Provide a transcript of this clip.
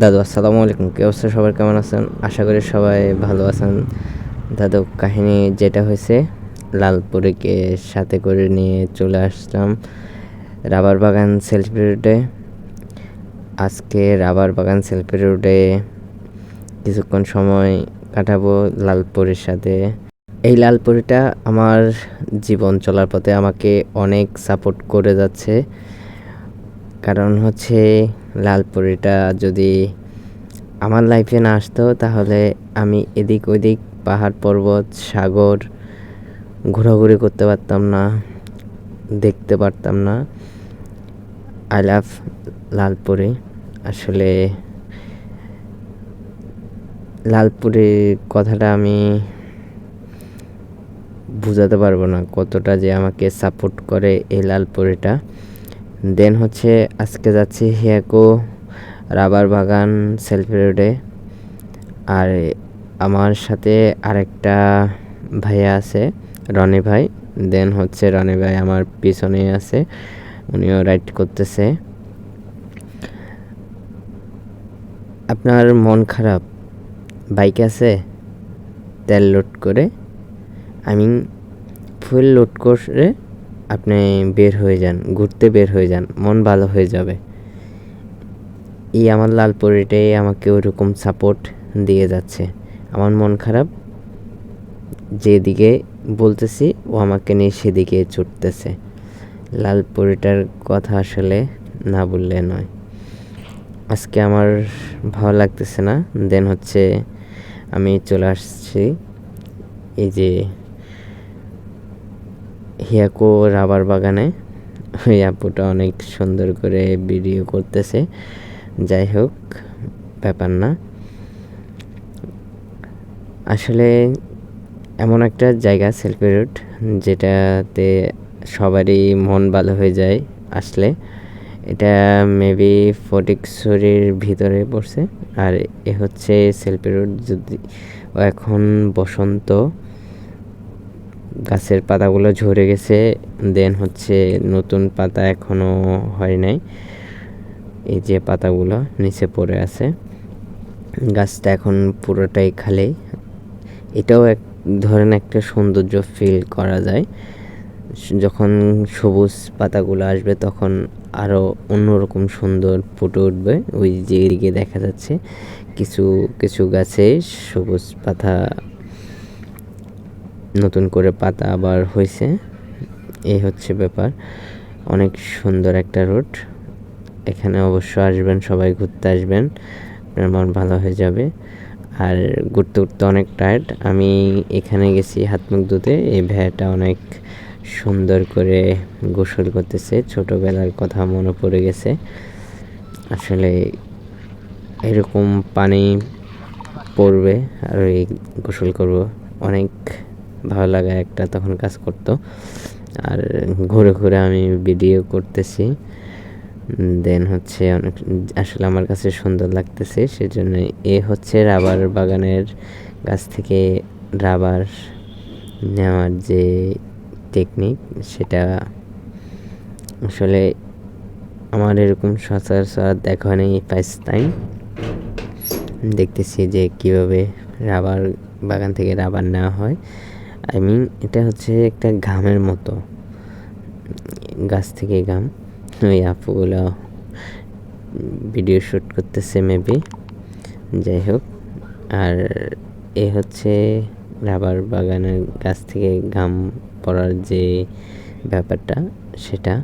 দাদু, আসসালামু আলাইকুম। কি অবস্থা? সবার কেমন আছেন? আশা করি সবাই ভালো আছেন। দাদু, কাহিনী যেটা হয়েছে, লালপুরিকে সাথে করে নিয়ে চলে আসলাম রাবার বাগান সেলফি রোডে আজকে রাবার বাগান সেলফি রোডে কিছুক্ষণ সময় কাটাবো লালপুরির সাথে। এই লালপুরিটা আমার জীবন চলার পথে আমাকে অনেক সাপোর্ট করে যাচ্ছে। কারণ হচ্ছে লালপুরিটা যদি আমার লাইফে না আসতো, তাহলে আমি এদিক ওদিক পাহাড় পর্বত, সাগর ঘোরাঘুরি করতে পারতাম না, দেখতে পারতাম না। আই লাভ লালপুরি। আসলে লালপুরির কথাটা আমি বোঝাতে পারব না কতটা যে আমাকে সাপোর্ট করে এই লালপুরিটা। দেন হচ্ছে আজকে যাচ্ছি হিয়াকো রাবার বাগান সেলফি রোডে আর আমার সাথে আরেকটা ভাইয়া আছে, রনি ভাই। দেন হচ্ছে রনি ভাই আমার পিছনেই আছে, উনিও রাইড করতেছে। আপনার মন খারাপ? বাইক আছে? তেল লোড করে? আমি ফুল লোড করে আপনি বের হয়ে যান, ঘুরতে বের হয়ে যান, মন ভালো হয়ে যাবে। এই আমার লালপুরিটাই আমাকে ওরকম সাপোর্ট দিয়ে যাচ্ছে। আমার মন খারাপ, যেদিকে বলতেছি, ও আমাকে নিয়ে সেদিকে ছুটতেছে। লালপুরিটার কথা আসলে না বললে নয়। আজকে আমার ভালো লাগতেছে না, দেন হচ্ছে আমি চলে আসছি। এই যে হিয়াকো রাবার বাগানে। ওই আপুটা অনেক সুন্দর করে ভিডিও করতেছে। যাই হোক, ব্যাপার না। আসলে এমন একটা জায়গা সেলফি রোড যেটাতে সবারই মন ভালো হয়ে যায় আসলে। এটা মেবি ফটিকছড়ির ভিতরে পড়ছে। আর এ হচ্ছে সেলফি রোড যদি এখন বসন্ত গাছের পাতাগুলো ঝরে গেছে দেন হচ্ছে নতুন পাতা এখনও হয় নাই। এই যে পাতাগুলো নিচে পড়ে আছে। গাছটা এখন পুরোটাই খালি। এটাও এক, ধরেন একটা সৌন্দর্য ফিল করা যায়। যখন সবুজ পাতাগুলো আসবে তখন আরও অন্যরকম সুন্দর ফুটে উঠবে। ওই যে এদিকে দেখা যাচ্ছে, কিছু কিছু গাছে সবুজ পাতা নতুন করে পাতা আবার হয়েছে এই হচ্ছে ব্যাপার। অনেক সুন্দর একটা রুট এখানে অবশ্য আসবেন, সবাই ঘুরতে আসবেন। আপনার মন ভালো হয়ে যাবে। আর ঘুরতে ঘুরতে অনেক টায়ার্ড আমি এখানে গেছি হাত মুখ ধুতে। এই ভ্যাটা অনেক সুন্দর করে গোসল করতেছে। ছোটোবেলার কথা মনে পড়ে গেছে। আসলে এরকম পানি পড়বে, আর ওই গোসল করব। অনেক ভালো লাগা একটা তখন কাজ করতো। আর ঘুরে ঘুরে আমি ভিডিও করতেছি। দেন হচ্ছে অনেক, আসলে আমার কাছে সুন্দর লাগতেছে, সেজন্য এ হচ্ছে রাবার বাগানের গাছ থেকে রাবার নেওয়ার যে টেকনিক সেটা আসলে আমার এরকম সচরাচর দেখা হয়নি ফার্স্ট টাইম দেখতেছি যে কীভাবে রাবার বাগান থেকে রাবার নেওয়া হয়। আই মিন এটা হচ্ছে একটা ঘামের মতো। গাছ থেকে ঘাম। ওই আপুগুলো ভিডিও শ্যুট করতেছে মেবি যাই হোক, আর এ হচ্ছে রাবার বাগানের গাছ থেকে ঘাম পড়ার যে ব্যাপারটা, সেটা।